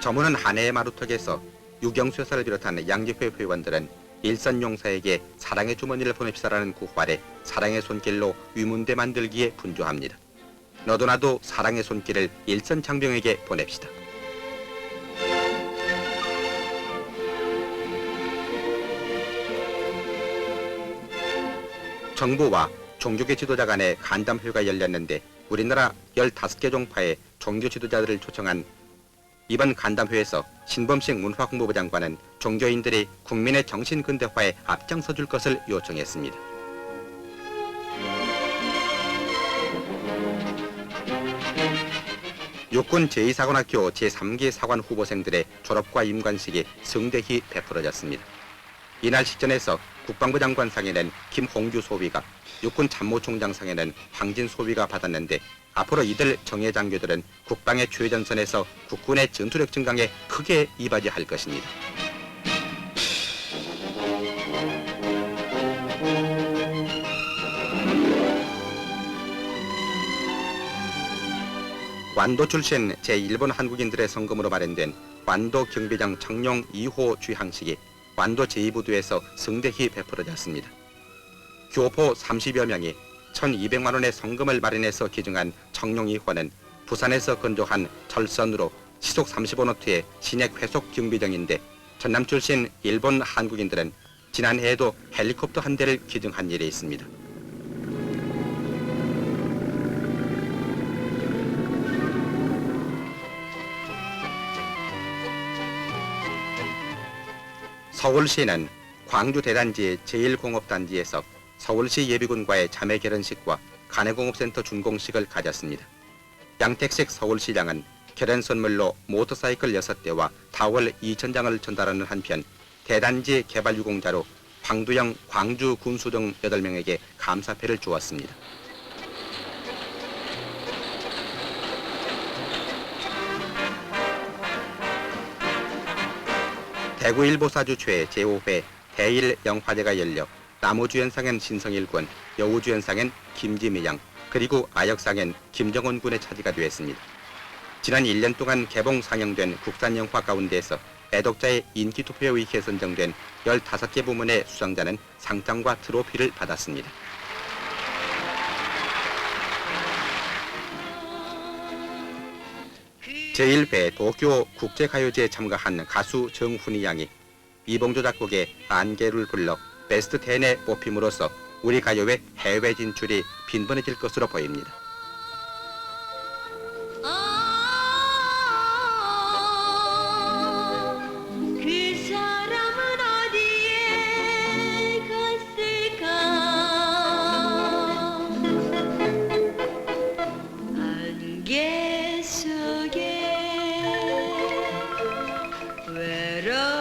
저문은 한해의 마루턱에서 유경수 여사를 비롯한 양지회 회원들은 일선 용사에게 사랑의 주머니를 보냅시다라는 구호 아래 사랑의 손길로 위문대 만들기에 분주합니다. 너도 나도 사랑의 손길을 일선 장병에게 보냅시다. 정부와 종교계 지도자 간의 간담회가 열렸는데 우리나라 15개 종파의 종교 지도자들을 초청한 이번 간담회에서 신범식 문화공부부 장관은 종교인들이 국민의 정신 근대화에 앞장서 줄 것을 요청했습니다. 육군 제2사관학교 제3기 사관 후보생들의 졸업과 임관식이 성대히 베풀어졌습니다. 이날 식전에서 국방부 장관 상에는 김홍규 소위가 육군 참모총장 상에는 황진 소위가 받았는데 앞으로 이들 정예 장교들은 국방의 최전선에서 국군의 전투력 증강에 크게 이바지할 것입니다. 완도 출신 제1본 한국인들의 성금으로 마련된 완도 경비장 청룡 2호 주향식이 완도 제2부두에서 성대히 베풀어졌습니다. 교포 30여 명이 1200만 원의 성금을 마련해서 기증한 청룡 2호는 부산에서 건조한 철선으로 시속 35노트의 신액 회속 경비정인데 전남 출신 일본 한국인들은 지난해에도 헬리콥터 한 대를 기증한 일이 있습니다. 서울시는 광주 대단지 제1공업단지에서 서울시 예비군과의 자매 결혼식과 간해공업센터 준공식을 가졌습니다. 양택식 서울시장은 결혼 선물로 모터사이클 6대와 타월 2천장을 전달하는 한편 대단지 개발 유공자로 황두영 광주 군수 등 8명에게 감사패를 주었습니다. 대구 일보사주 최 제5회 대일 영화제가 열려 나무주연상엔 신성일 군, 여우주연상엔 김지미 양, 그리고 아역상엔 김정은 군의 차지가 되었습니다. 지난 1년 동안 개봉 상영된 국산 영화 가운데에서 애독자의 인기 투표에 의해 선정된 15개 부문의 수상자는 상장과 트로피를 받았습니다. 제1회 도쿄 국제가요제에 참가한 가수 정훈이 양이 이봉조 작곡의 안개를 불러 베스트 10에 뽑힘으로써 우리 가요의 해외 진출이 빈번해질 것으로 보입니다. Sarah.